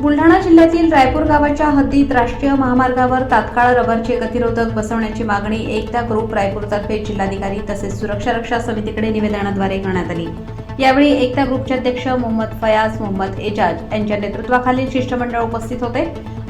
बुलढाणा जिल्ह्यातील रायपूर गावाच्या हद्दीत राष्ट्रीय महामार्गावर तात्काळ रबरचे गतिरोधक बसवण्याची मागणी एकता ग्रुप रायपूरतर्फे जिल्हाधिकारी तसेच सुरक्षा रक्षा समितीकडे निवेदनाद्वारे करण्यात आली. यावेळी एकता ग्रुपचे अध्यक्ष मोहम्मद फयाज मोहम्मद एजाज यांच्या नेतृत्वाखालील शिष्टमंडळ उपस्थित होते.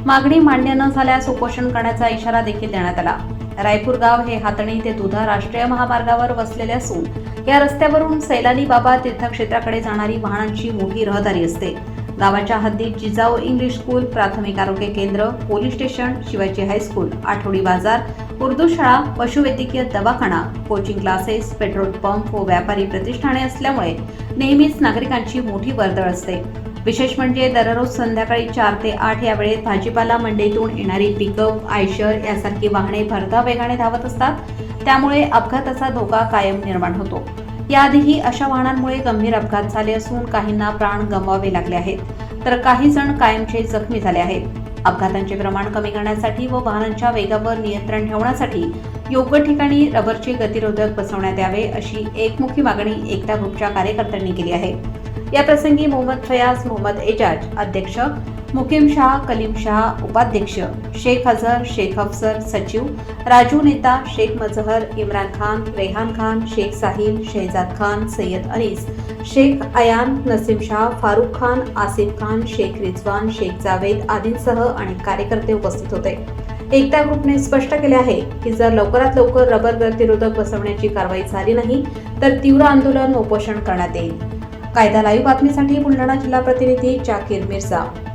मागणी मान्य न झाल्यास उपोषण करण्याचा इशारा देखील देण्यात आला. रायपूर गाव हे हातणी ते दुधा राष्ट्रीय महामार्गावर वसलेले असून या रस्त्यावरून सैलानी बाबा तीर्थक्षेत्राकडे जाणारी वाहनांची मोठी रहदारी असते. गावाच्या हद्दीत जिजाऊ इंग्लिश स्कूल प्राथमिक आरोग्य केंद्र पोलीस स्टेशन शिवाजी हायस्कूल आठवडी बाजार उर्दू शाळा पशुवैद्यकीय दवाखाना कोचिंग क्लासेस पेट्रोल पंप व व्यापारी प्रतिष्ठाने असल्यामुळे नेहमीच नागरिकांची मोठी वर्दळ असते. विशेष म्हणजे दररोज संध्याकाळी चार ते आठ या वेळेत भाजीपाला मंडईतून येणारी पिकअप आयशर यासारखी वाहने भरधाव वेगाने धावत असतात. त्यामुळे अपघाताचा धोका कायम निर्माण होतो. याआधीही अशा वाहनांमुळे गंभीर अपघात झाले असून काहींना प्राण गमवावे लागले आहेत. तर काही जण कायमचे जखमी झाले आहेत. अपघातांचे प्रमाण कमी करण्यासाठी व वाहनांच्या वेगावर नियंत्रण ठेवण्यासाठी योग्य ठिकाणी रबरचे गतिरोधक बसवण्यात यावे अशी एकमुखी मागणी एकता ग्रुपच्या कार्यकर्त्यांनी केली आहे. या प्रसंगी मोहम्मद फयाज मोहम्मद एजाज अध्यक्ष मुकीम शाह कलीम शाह उपाध्यक्ष शेख अझहर शेख अफसर सचिव राजू नेता शेख मजहर इम्रान खान रेहान खान शेख साहिल शहजाद खान सय्यद अनीस शेख अयान नसीम शाह फारूक खान आसिफ खान शेख रिजवान शेख जावेद आदींसह अनेक कार्यकर्ते उपस्थित होते. एकता ग्रुपने स्पष्ट केले आहे की जर लवकरात लवकर रबर गतिरोधक बसवण्याची कारवाई झाली नाही तर तीव्र आंदोलन उपोषण करण्यात येईल. कायदा लाईव्ह बातमीसाठी बुलढाणा जिल्हा प्रतिनिधी जाकीर मिर्झा.